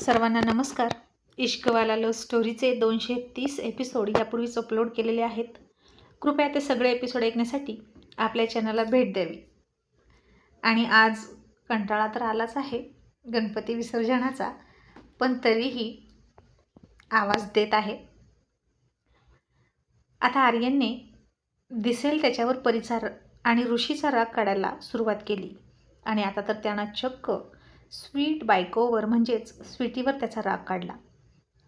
सर्वांना नमस्कार. इश्कवाला लव स्टोरीचे दोनशे तीस एपिसोड यापूर्वीच अपलोड केलेले आहेत. कृपया ते सगळे एपिसोड ऐकण्यासाठी आपल्या चॅनलला भेट द्यावी. आणि आज कंटाळा तर आलाच आहे गणपती विसर्जनाचा पण तरीही आवाज देत आहे. आता आर्यनने दिसेल त्याच्यावर परिचार आणि ऋषीचा राग काढायला सुरुवात केली. आणि आता तर त्यांना चक्क स्वीट बायकोवर म्हणजेच स्वीटीवर त्याचा राग काढला.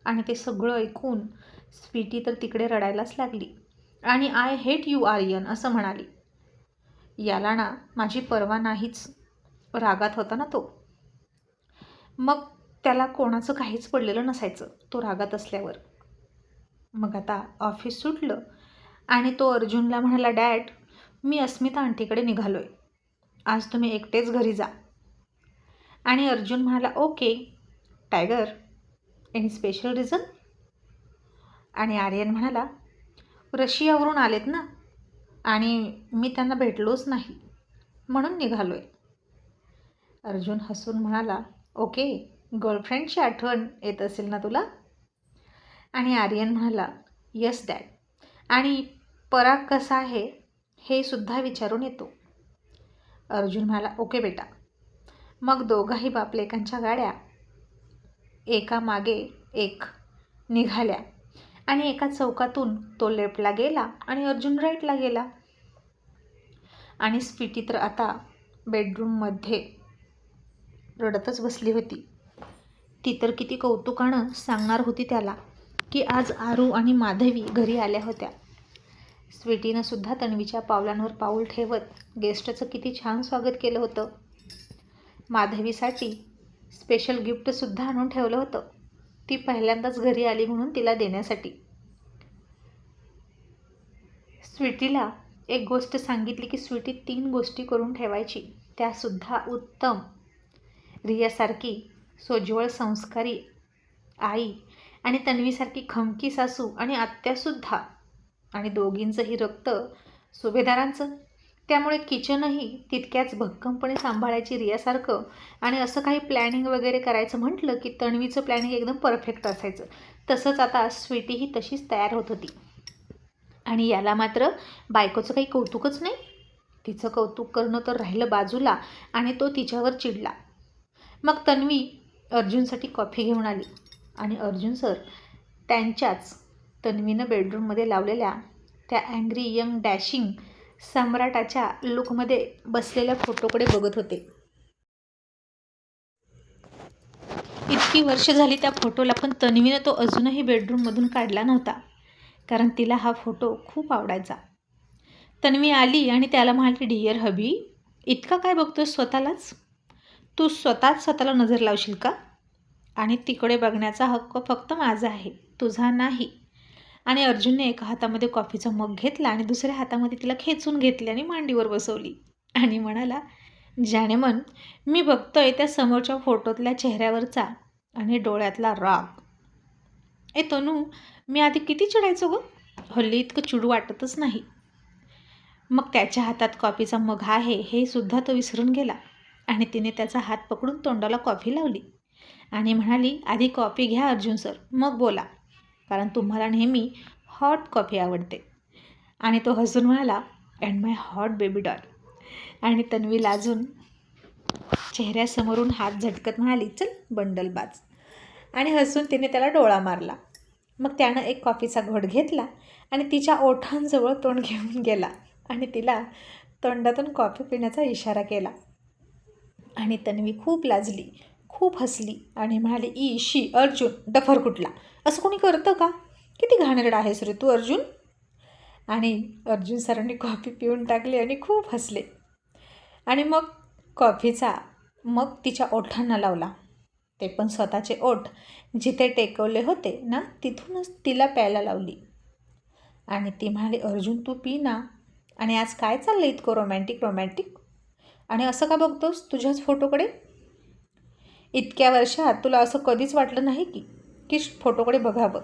आणि ते सगळं ऐकून स्वीटी तर तिकडे रडायलाच लागली. आणि आय हेट यू आर्यन असं म्हणाली. याला ना माझी पर्वा नाहीच. रागात होता ना तो. मग त्याला कोणाचं काहीच पडलेलं नसायचं तो रागात असल्यावर. मग आता ऑफिस सुटलं आणि तो अर्जुनला म्हणाला डॅड मी अस्मिता आंटीकडे निघालो आहे आज तुम्ही एकटेच घरी जा. आणि अर्जुन म्हणाला okay tiger any special reason आणि आर्यन म्हणाला रशियावरून आलेत ना आणि मी त्यांना भेटलोच नाही म्हणून निघालो आहे अर्जुन हसून म्हणाला ओके गर्लफ्रेंडची आठवण येत असेल ना तुला? आणि आर्यन म्हणाला यस डॅड आणि पराग कसा आहे हे सुद्धा विचारून येतो. अर्जुन म्हणाला ओके बेटा. मग दोघाही बापलेकांच्या गाड्या एका मागे एक निघाल्या आणि एका चौकातून तो लेफ्टला गेला आणि अर्जुन राईटला गेला. आणि स्वीटी तर आता बेडरूममध्ये रडतच बसली होती. ती तर किती कौतुकानं सांगणार होती त्याला की आज आरू आणि माधवी घरी आल्या होत्या. स्वीटीनं सुद्धा तन्वीच्या पावलांवर पाऊल ठेवत गेस्टचं किती छान स्वागत केलं होतं. माधवीसाठी स्पेशल गिफ्टसुद्धा आणून ठेवलं होतं. ती पहिल्यांदाच घरी आली म्हणून तिला देण्यासाठी. स्वीटीला एक गोष्ट सांगितली की स्वीटी तीन गोष्टी करून ठेवायची. त्यासुद्धा उत्तम. रियासारखी सोज्वळ संस्कारी आई आणि तन्वीसारखी खमकी सासू आणि आत्यासुद्धा आणि दोघींचंही रक्त सुभेदारांचं त्यामुळे किचनही तितक्याच भक्कमपणे सांभाळायची रियासारखं आणि असं काही प्लॅनिंग वगैरे करायचं म्हटलं की तन्वीचं प्लॅनिंग एकदम परफेक्ट असायचं. तसंच आता स्वीटीही तशीच तयार होत होती. आणि याला मात्र बायकोचं काही कौतुकच नाही. तिचं कौतुक करणं तर राहिलं बाजूला आणि तो तिच्यावर चिडला. मग तन्वी अर्जुनसाठी कॉफी घेऊन आली. आणि अर्जुन सर त्यांच्याच तन्वीनं बेडरूममध्ये लावलेल्या त्या अँग्री यंग डॅशिंग सम्राटाच्या लुकमध्ये बसलेल्या फोटोकडे बघत होते. इतकी वर्ष झाली त्या फोटोला पण तन्वीनं तो अजूनही बेडरूममधून काढला नव्हता कारण तिला हा फोटो खूप आवडायचा. तन्वी आली आणि त्याला म्हणाली डिअर हबी इतका काय बघतोय स्वतःलाच? तू स्वतःच स्वतःला नजर लावशील का? आणि तिकडे बघण्याचा हक्क फक्त माझा आहे तुझा नाही. आणि अर्जुनने एका हातामध्ये कॉफीचा मग घेतला आणि दुसऱ्या हातामध्ये तिला खेचून घेतली आणि मांडीवर बसवली. आणि म्हणाला ज्याने मन मी बघतोय त्या समोरच्या फोटोतल्या चेहऱ्यावरचा आणि डोळ्यातला राग. ए तनू मी आधी किती चिडायचो ग? हल्ली इतकं चिडू वाटतच नाही. मग त्याच्या हातात कॉफीचा मग आहे हे सुद्धा तो विसरून गेला आणि तिने त्याचा हात पकडून तोंडाला कॉफी लावली. आणि म्हणाली आधी कॉफी घ्या अर्जुन सर मग बोला. कारण तुम्हाला नेहमी हॉट कॉफी आवडते. आणि तो हसून म्हणाला and my hot baby doll आणि तन्वी लाजून चेहऱ्यासमोरून हात झटकत म्हणाली चल बंडल बाज. आणि हसून तिने त्याला डोळा मारला. मग त्यानं एक कॉफीचा घोट घेतला आणि तिच्या ओठांजवळ तोंड घेऊन गेला आणि तिला तोंडातून कॉफी पिण्याचा इशारा केला. आणि तन्वी खूप लाजली खूप हसली आणि म्हणाली ई शी अर्जुन डफर कुठला? असं कोणी करतं का? किती घाणेरडा आहेस रे तू अर्जुन? आणि अर्जुन सरांनी कॉफी पिऊन टाकली आणि खूप हसले. आणि मग कॉफीचा मग तिच्या ओठांना लावला. ते पण स्वतःचे ओठ जिथे टेकवले होते ना तिथूनच तिला प्यायला लावली. आणि ती म्हणाली अर्जुन तू पी ना. आणि आज काय चाललं इतकं रोमॅन्टिक रोमॅन्टिक आणि असं का बघतोस तुझ्याच फोटोकडे इतक्या वर्षात तुला असं कधीच वाटलं नाही की? की फोटोकडे बघावं.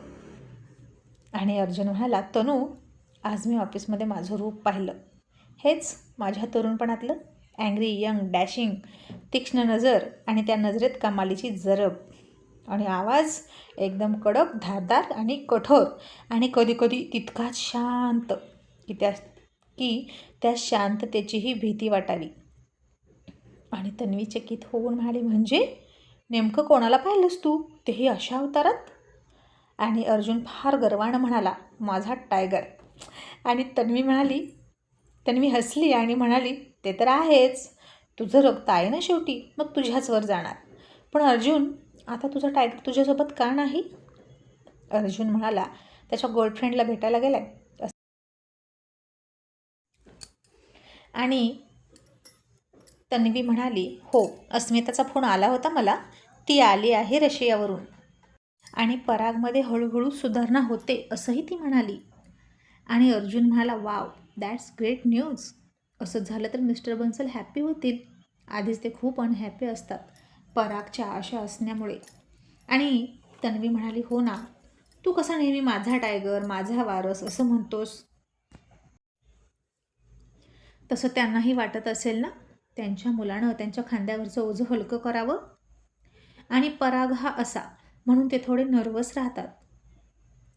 आणि अर्जुन म्हणाला तनू आज मी ऑफिसमध्ये माझं रूप पाहिलं. हेच माझ्या तरुणपणातलं अँग्री यंग डॅशिंग तीक्ष्ण नजर आणि त्या नजरेत कमालीची जरब. आणि आवाज एकदम कडक धारदार आणि कठोर आणि कधीकधी तितकाच शांत की त्या की त्या शांततेचीही भीती वाटावी. आणि तन्वी चकित होऊन म्हणाली म्हणजे नेमकं कोणाला पाहिलंस तू? तेही अशा अवतारात? आणि अर्जुन फार गर्वानं म्हणाला माझा टायगर आणि तन्वी म्हणाली तन्वी हसली आणि म्हणाली ते तर आहेच. तुझं रक्त आहे ना शेवटी? मग तुझ्याचवर जाणार. पण अर्जुन आता तुझा टायगर तुझ्यासोबत का नाही? अर्जुन म्हणाला त्याच्या गर्लफ्रेंडला भेटायला गेलाय. आणि तन्वी म्हणाली हो अस्मिताचा फोन आला होता मला. ती आली आहे रशियावरून. आणि परागमध्ये हळूहळू सुधारणा होते असंही ती म्हणाली. आणि अर्जुन म्हणाला वाव दॅट्स ग्रेट न्यूज असं झालं तर मिस्टर बन्सल हॅपी होतील. आधीच ते खूप अनहॅपी असतात परागच्या आशा असण्यामुळे. आणि तन्वी म्हणाली हो ना तू कसा नेहमी माझा टायगर माझा वारस असं म्हणतोस? तसं त्यांनाही वाटत असेल ना? त्यांच्या मुलानं त्यांच्या खांद्यावरचं ओझं हलकं करावं? आणि पराग हा असा. म्हणून ते थोडे नर्वस राहतात.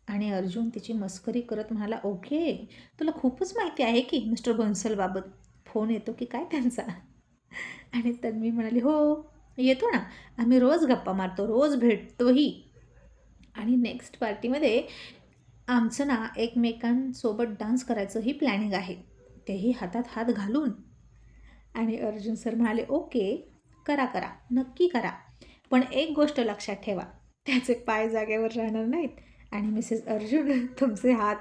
आणि अर्जुन तिची मस्करी करत म्हणाला ओके तुला खूपच माहिती आहे की मिस्टर बन्सलबाबत. फोन येतो की काय त्यांचा? आणि तन्वी म्हणाली हो येतो ना. आम्ही रोज गप्पा मारतो रोज भेटतोही. आणि नेक्स्ट पार्टीमध्ये आमचं ना एकमेकांसोबत डान्स करायचंही प्लॅनिंग आहे. तेही हातात हात घालून. आणि अर्जुन सर म्हणाले ओके करा करा. नक्की करा. पण एक गोष्ट लक्षात ठेवा त्याचे पाय जागेवर राहणार नाहीत. आणि मिसेस अर्जुन तुमचे हात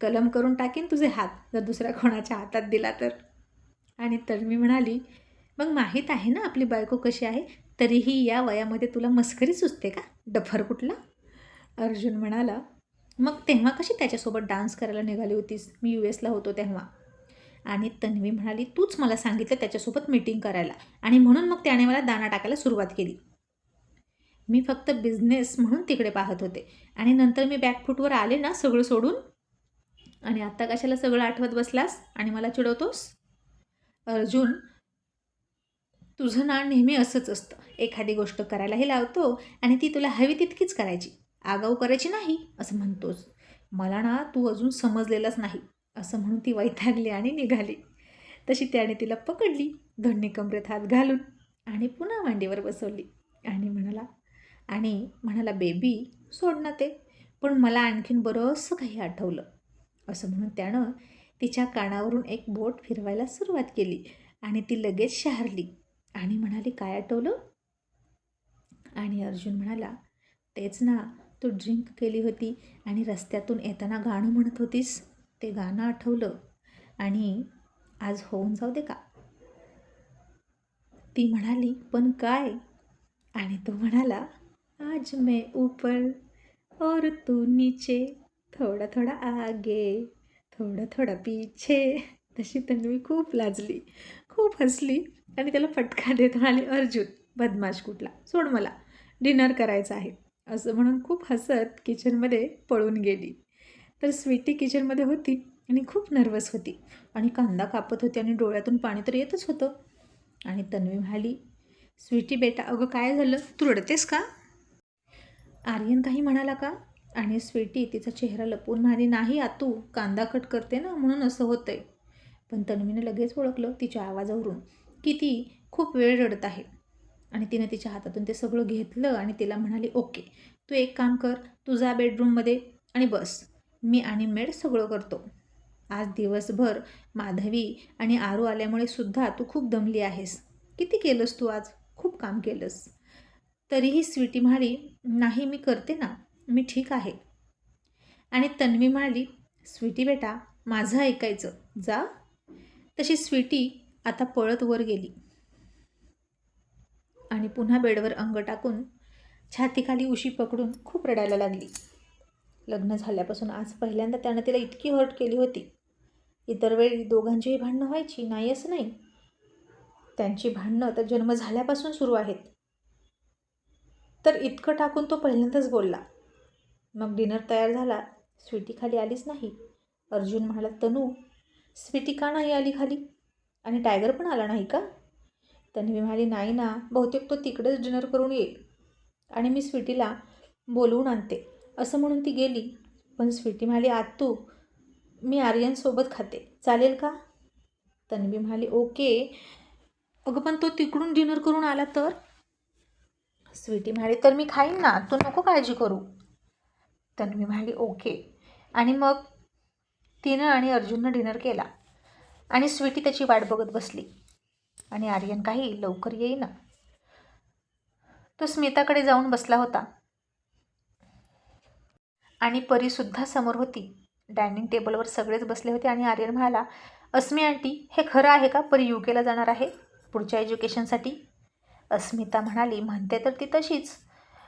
कलम करून टाकीन तुझे हात जर दुसऱ्या कोणाच्या हातात दिला तर. आणि तन्वी म्हणाली मग माहीत आहे ना आपली बायको कशी आहे? तरीही या वयामध्ये तुला मस्करी सुचते का? डफर कुठला? अर्जुन म्हणाला मग तेव्हा कशी त्याच्यासोबत डान्स करायला निघाली होतीस? मी यू एसला होतो तेव्हा. आणि तन्वी म्हणाली तूच मला सांगितलं त्याच्यासोबत मीटिंग करायला. आणि म्हणून मग त्याने मला दाना टाकायला सुरुवात केली. मी फक्त बिझनेस म्हणून तिकडे पाहत होते. आणि नंतर मी बॅकफूटवर आले ना सगळं सोडून. आणि आत्ता कशाला सगळं आठवत बसलास आणि मला चिडवतोस? अर्जुन तुझं ना नेहमी असंच असतं. एखादी गोष्ट करायलाही लावतो आणि ती तुला हवी तितकीच करायची. आगाऊ करायची नाही असं म्हणतोस. मला ना तू अजून समजलेलाच नाही. असं म्हणून ती वैतागली आणि निघाली. तशी त्याने तिला पकडली दोन्ही कमरेत हात घालून आणि पुन्हा मांडीवर बसवली. आणि म्हणाला आणि म्हणाला बेबी सोड ना ते पण मला आणखीन बरंचसं काही आठवलं. असं म्हणून त्यानं तिच्या कानावरून एक बोट फिरवायला सुरुवात केली आणि ती लगेच शहारली. आणि म्हणाली काय आठवलं? आणि अर्जुन म्हणाला तेच ना तू ड्रिंक केली होती आणि रस्त्यातून येताना गाणं म्हणत होतीस. ते गाणं आठवलं आणि आज होऊन जाऊ दे का? ती म्हणाली पण काय? आणि तो म्हणाला आज मैं ऊपर और तू नीचे थोडा थोडा आगे थोडा थोडा पीछे. तशी तन्वी खूप लाजली खूप हसली आणि त्याला फटका देत म्हणाली अर्जुन बदमाश कुठला? सोड मला डिनर करायचं आहे. असं म्हणून खूप हसत किचनमध्ये पळून गेली. तर स्वीटी किचनमध्ये होती आणि खूप नर्वस होती. आणि कांदा कापत होती आणि डोळ्यातून पाणी तर येतच होतं. आणि तन्वी म्हणाली स्वीटी बेटा अगं काय झालं? तू रडतेस का? आर्यन काही म्हणाला का? आणि स्वीटी तिचा चेहरा लपवून म्हणाली नाही आतू कांदा कट करते ना म्हणून असं होतंय. पण तन्वीने लगेच ओळखलं तिच्या आवाजावरून की ती खूप वेळ रडत आहे. आणि तिने तिच्या हातातून ते सगळं घेतलं आणि तिला म्हणाली ओके तू एक काम कर तुझा बेडरूममध्ये आणि बस. मी आणि मेड सगळं करतो. आज दिवसभर माधवी आणि आरू आल्यामुळे सुद्धा तू खूप दमली आहेस. किती केलंस तू आज? खूप काम केलंस. तरीही स्वीटी म्हणाली नाही मी करते ना. मी ठीक आहे. आणि तन्वी म्हणाली स्वीटी बेटा माझं ऐकायचं. जा. तशी स्वीटी आता पळत वर गेली. आणि पुन्हा बेडवर अंग टाकून छातीखाली उशी पकडून खूप रडायला लागली. लग्न झाल्यापासून आज पहिल्यांदा त्यानं तिला इतकी हर्ट केली होती. इतर वेळी दोघांचीही भांडणं व्हायची नाही असं नाही. त्यांची भांडणं तर जन्म झाल्यापासून सुरू आहेत. तर इतकं टाकून तो पहिल्यांदाच बोलला. मग डिनर तयार झाला. स्वीटी खाली आलीच नाही. अर्जुन म्हणाला तनू स्वीटी का नाही आली खाली? आणि टायगर पण आला नाही का? तन्वी म्हणाली नाही ना. बहुतेक तो तिकडेच डिनर करून येईल. आणि मी स्वीटीला बोलवून आणते. असं म्हणून ती गेली. पण स्वीटी म्हणाली आत्तू मी आर्यनसोबत खाते. चालेल का? तन्वी म्हणाली ओके. अगं पण तो तिकडून डिनर करून आला तर? स्वीटी म्हणाली तर मी खाईन ना. तू नको काळजी करू. तन्वी म्हणाली ओके. आणि मग तिनं आणि अर्जुननं डिनर केला. आणि स्वीटी त्याची वाट बघत बसली. आणि आर्यन काही लवकर येईना. तो स्मिताकडे जाऊन बसला होता. आणि परीसुद्धा समोर होती. डायनिंग टेबलवर सगळेच बसले होते आणि आर्यन म्हणाला अस्मी आंटी हे खरं आहे का? परी यू केला जाणार आहे? पुढच्या एज्युकेशनसाठी? अस्मिता म्हणाली म्हणते तर ती तशीच.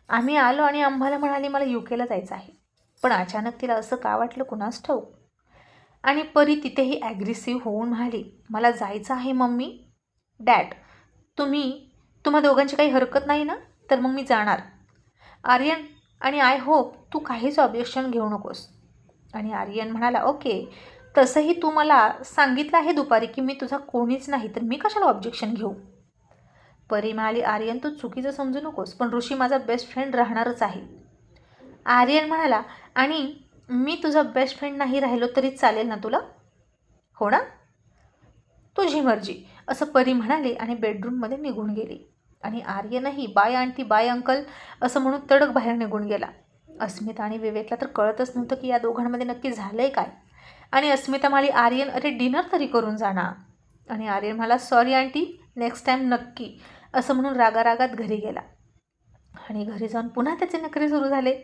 आम्ही आलो आणि आम्हाला म्हणाली मला यू केला जायचं आहे. पण अचानक तिला असं का वाटलं कुणास ठाऊक आणि परी तिथेही ॲग्रेसिव्ह होऊन म्हणाली मला जायचं आहे मम्मी. डॅड तुम्ही तुम्हा दोघांची काही हरकत नाही ना? तर मग मी जाणार. आर्यन आणि आय होप तू काहीच ऑब्जेक्शन घेऊ नकोस. आणि आर्यन म्हणाला ओके तसंही तू मला सांगितलं आहे दुपारी की मी तुझा कोणीच नाही तर मी कशाला ऑब्जेक्शन घेऊ? परी म्हणाली आर्यन तू चुकीचं समजू नकोस पण ऋषी माझा बेस्ट फ्रेंड राहणारच आहे. आर्यन म्हणाला आणि मी तुझा बेस्ट फ्रेंड नाही राहिलो तरी चालेल ना तुला? हो ना? तुझी मर्जी असं परी म्हणाली आणि बेडरूममध्ये निघून गेली. आणि आर्यनही बाय आंटी बाय अंकल असं म्हणून तडक बाहेर निघून गेला. अस्मिता आणि विवेकला तर कळतच नव्हतं की या दोघांमध्ये नक्की झालं आहे काय. आणि अस्मिता म्हणाली आर्यन अरे डिनर तरी करून जाणार आणि आर्यन म्हणाला सॉरी आंटी नेक्स्ट टाईम नक्की. असं म्हणून रागारागात घरी गेला. आणि घरी जाऊन पुन्हा त्याचे नखरे सुरू झाले.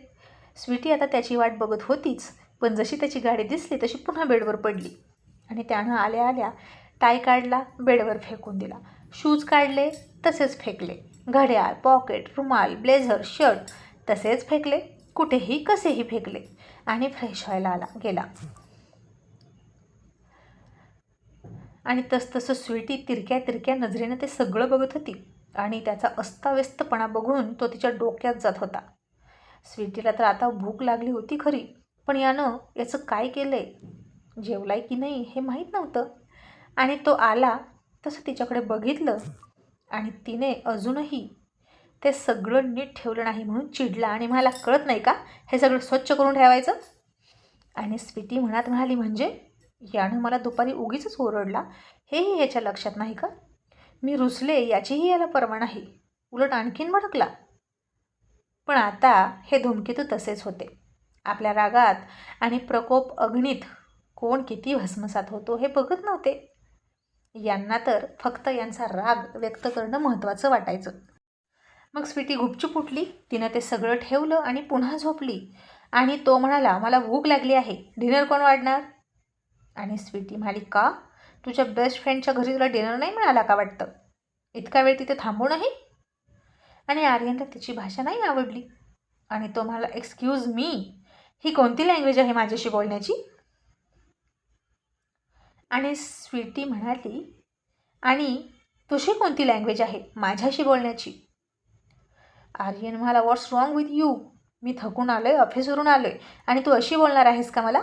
स्वीटी आता त्याची वाट बघत होतीच पण जशी त्याची गाडी दिसली तशी पुन्हा बेडवर पडली. आणि त्यानं आल्या आल्या टाय काढला बेडवर फेकून दिला. शूज काढले तसेच फेकले. घड्याळ पॉकेट रुमाल ब्लेझर शर्ट तसेच फेकले. कुठेही कसेही फेकले आणि फ्रेश व्हायला आला गेला. आणि तसतसं स्वीटी तिरक्या तिरक्या नजरेनं ते सगळं बघत होती आणि त्याचा अस्ताव्यस्तपणा बघून तो तिच्या डोक्यात जात होता. स्वीटीला तर आता भूक लागली होती खरी पण यानं याचं काय केलं आहे जेवलाय की नाही हे माहीत नव्हतं. आणि तो आला तसं तिच्याकडे बघितलं आणि तिने अजूनही ते सगळं नीट ठेवलं नाही म्हणून चिडला. आणि मला कळत नाही का? हे सगळं स्वच्छ करून ठेवायचं? आणि स्वीटी म्हणत म्हणाली म्हणजे? यानं मला दुपारी उगीच ओरडला. हेही याच्या लक्षात नाही का? मी रुसले याचीही याला पर्वा नाही. उलट आणखीन भडकला. पण आता हे धुमकेतू तसेच होते. आपल्या रागात आणि प्रकोप अग्नीत कोण किती भस्मसात होतो हे बघत नव्हते. यांना तर फक्त यांचा राग व्यक्त करणं महत्त्वाचं वाटायचं. मग स्वीटी गुपचूप उठली. तिनं ते सगळं ठेवलं आणि पुन्हा झोपली. आणि तो म्हणाला मला भूक लागली आहे. डिनर कोण वाढणार? आणि स्वीटी म्हणाली का? तुझ्या बेस्ट फ्रेंडच्या घरी तुला डिनर नाही मिळाला का वाटतं? इतका वेळ तिथे थांबू नाही? आणि आर्यनला तिची भाषा नाही आवडली. आणि तो म्हणाला एक्सक्यूज मी ही कोणती लँग्वेज आहे माझ्याशी बोलण्याची? आणि स्वीटी म्हणाली आणि तुझी कोणती लँग्वेज आहे माझ्याशी बोलण्याची? आर्यन म्हणाला व्हॉट्स रॉंग विथ यू मी थकून आलो आहे ऑफिसवरून आलो आहे आणि तू अशी बोलणार आहेस का मला?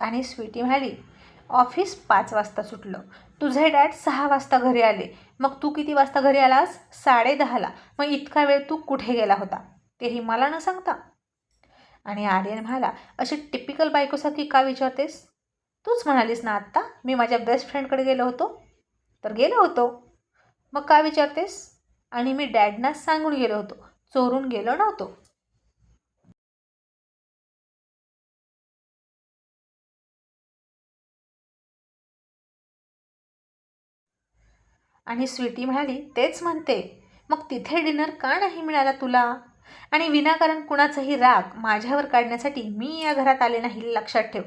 आणि स्वीटी म्हणाली ऑफिस पाच वाजता सुटलं. तुझे डॅड सहा वाजता घरी आले. मग तू किती वाजता घरी आलास? साडे दहाला. मग इतका वेळ तू कुठे गेला होता? तेही मला न सांगता. आणि आर्यन म्हणाला अशी टिपिकल बायकोसारखी का विचारतेस? तूच म्हणालीस ना आत्ता मी माझ्या बेस्ट फ्रेंडकडे गेलो होतो. तर गेलो होतो. मग का विचारतेस? आणि मी डॅडनाच सांगून गेलो होतो. चोरून गेलो नव्हतो. आणि स्वीटी म्हणाली तेच म्हणते. मग तिथे डिनर का नाही मिळाला तुला? आणि विनाकारण कुणाचाही राग माझ्यावर काढण्यासाठी मी या घरात आले नाही लक्षात ठेव.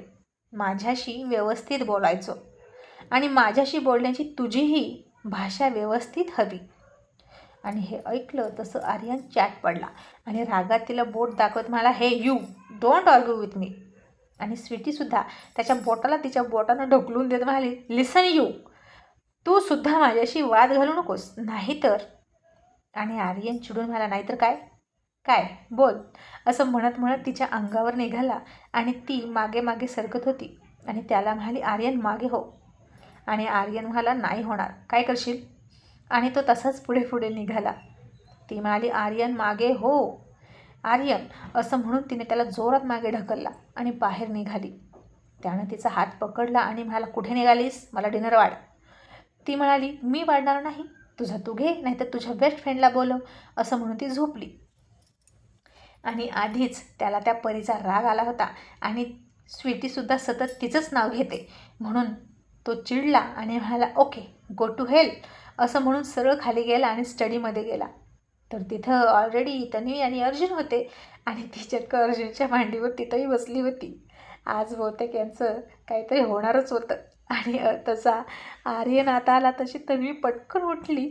माझ्याशी व्यवस्थित बोलायचो. आणि माझ्याशी बोलण्याची तुझीही भाषा व्यवस्थित हवी. आणि हे ऐकलं तसं आर्यन चॅट पडला. आणि रागात तिला बोट दाखवत मला हे you don't argue with me. आणि स्वीटीसुद्धा त्याच्या बोटाला तिच्या बोटानं ढकलून देत म्हणाली लिसन यू तू सुद्धा माझ्याशी वाद घालू नकोस नाहीतर. आणि आर्यन चिडून मला नाहीतर काय? काय? बोल. असं म्हणत म्हणत तिच्या अंगावर निघाला आणि ती मागे मागे सरकत होती. आणि त्याला म्हणाली आर्यन मागे हो. आणि आर्यन म्हणाला नाही होणार. काय करशील? आणि तो तसाच पुढे पुढे निघाला. ती म्हणाली आर्यन मागे हो. आर्यन असं म्हणून तिने त्याला जोरात मागे ढकलला आणि बाहेर निघाली. त्यानं तिचा हात पकडला आणि म्हणाला कुठे निघालीस? मला डिनर वाढ. ती म्हणाली मी वाढणार नाही. तुझा तू घे नाहीतर तुझ्या बेस्ट फ्रेंडला बोलव असं म्हणून ती झोपली. आणि आधीच त्याला त्या परीचा राग आला होता आणि स्वीटीसुद्धा सतत तिचंच नाव घेते म्हणून तो चिडला आणि म्हणाला ओके गो टू हेल असं म्हणून सरळ खाली गेला आणि स्टडीमध्ये गेला. तर तिथं ऑलरेडी तन्वी आणि अर्जुन होते आणि ती चक्क अर्जुनच्या मांडीवर तिथंही बसली होती. आज बहुतेक यांचं काहीतरी होणारच होतं. आणि तसा आर्यन आता आला तशी तन्वी पटकन उठली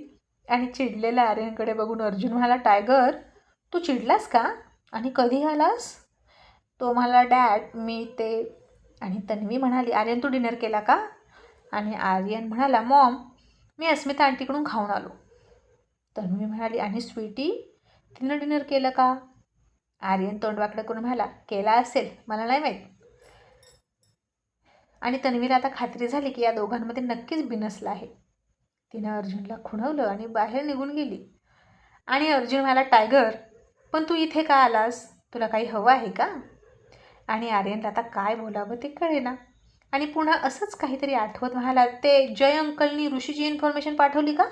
आणि चिडलेल्या आर्यनकडे बघून अर्जुन म्हणाला टायगर तू चिडलास का? आणि कधी आलास? तो म्हणाला डॅड मी ते आणि तन्वी म्हणाली आर्यन तू डिनर केला का? आणि आर्यन म्हणाला मॉम मी अस्मिता आंटीकडून खाऊन आलो. तन्वी म्हणाली आणि स्वीटी तिनं डिनर केलं का? आर्यन तोंडवाकडं करून म्हणाला केला असेल मला नाही माहीत. आणि तन्वीला आता खात्री झाली की या दोघांमध्ये नक्कीच बिनसलं आहे. तिनं अर्जुनला खुणवलं आणि बाहेर निघून गेली. आणि अर्जुन म्हणाला टायगर पण तू इथे का आलास? तुला काही हवं आहे का? आणि आर्यनला आता काय बोलावं ते कळेना. आणि पुन्हा असंच काहीतरी आठवत म्हणाला ते जय अंकलनी ऋषीची इन्फॉर्मेशन पाठवली का?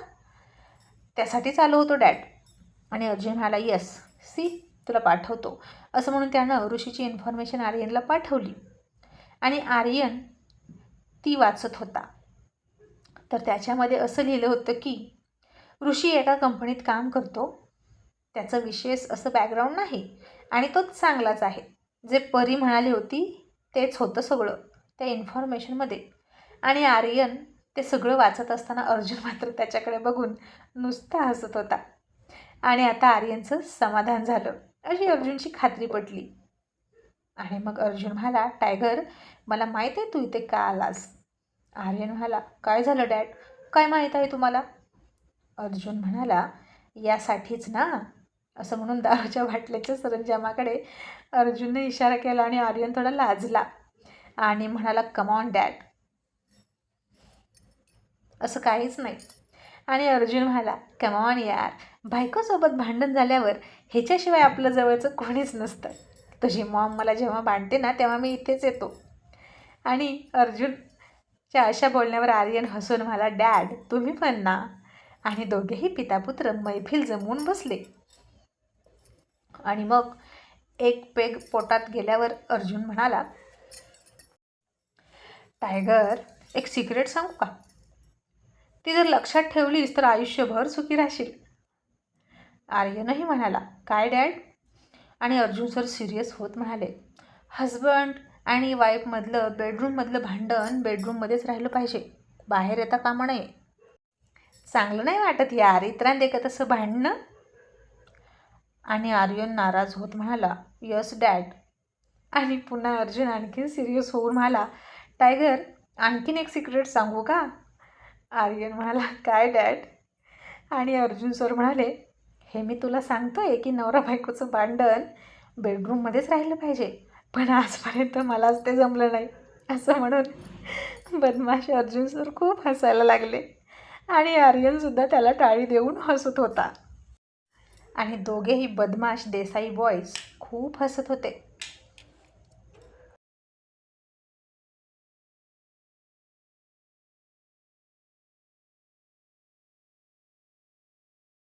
त्यासाठीच आलो होतो डॅड. आणि अजय म्हणाला येस सी तुला पाठवतो. असं म्हणून त्यानं ऋषीची इन्फॉर्मेशन आर्यनला पाठवली. आणि आर्यन ती वाचत होता. तर त्याच्यामध्ये असं लिहिलं होतं की ऋषी एका कंपनीत काम करतो. त्याचं विशेष असं बॅकग्राऊंड नाही आणि तो चांगलाच आहे. जे परी म्हणाली होती तेच होतं सगळं. त्या इन्फॉर्मेशनमध्ये आणि आर्यन ते सगळं वाचत असताना अर्जुन मात्र त्याच्याकडे बघून नुसता हसत होता. आणि आता आर्यनचं समाधान झालं. अशी अर्जुनची खात्री पटली. आणि मग अर्जुन म्हणाला टायगर मला माहीत आहे तू इथे का आलास? आर्यन म्हणाला काय झालं डॅड काय माहीत आहे तुम्हाला? अर्जुन म्हणाला यासाठीच ना. असं म्हणून दारूच्या बाटल्याच्या सरंजामाकडे अर्जुनने इशारा केला आणि आर्यन थोडा लाजला. आणि म्हणाला कमॉन डॅड असं काहीच नाही. आणि अर्जुन म्हणाला कमॉन यार. बायकोसोबत भांडण झाल्यावर ह्याच्याशिवाय आपलं जवळचं कोणीच नसतं. तुझी मॉम मला जेव्हा भांडते ना तेव्हा मी इथेच येतो. आणि अर्जुनच्या अशा बोलण्यावर आर्यन हसून म्हणाला डॅड तुम्ही पण ना. आणि दोघेही पितापुत्र मैफिल जमवून बसले. आणि मग एक पेग पोटात गेल्यावर अर्जुन म्हणाला टायगर एक सिक्रेट सांगू का? ती जर लक्षात ठेवलीस तर आयुष्यभर सुखी राहशील. आर्यनही म्हणाला काय डॅड? आणि अर्जुन सर सिरियस होत म्हणाले हजबंड आणि वाईफमधलं बेडरूममधलं भांडण बेडरूममध्येच राहिलं पाहिजे. बाहेर येता कामा नये. चांगलं नाही वाटत यार इतरांदेखत असं भांडणं? आणि आर्यन नाराज होत म्हणाला यस डॅड. आणि पुन्हा अर्जुन आणखीन सिरियस होऊन म्हणाला टायगर आणखीन एक सिक्रेट सांगू का? आर्यन म्हणाला काय डॅड? आणि अर्जुन सर म्हणाले हे मी तुला सांगतो आहे की नवरा बायकोचं भांडण बेडरूममध्येच राहिलं पाहिजे पण आजपर्यंत मलाच ते जमलं नाही असं म्हणून बदमाश अर्जुन सर खूप हसायला लागले आणि आर्यनसुद्धा त्याला टाळी देऊन हसत होता. आणि दोघेही बदमाश देसाई बॉईज खूप हसत होते.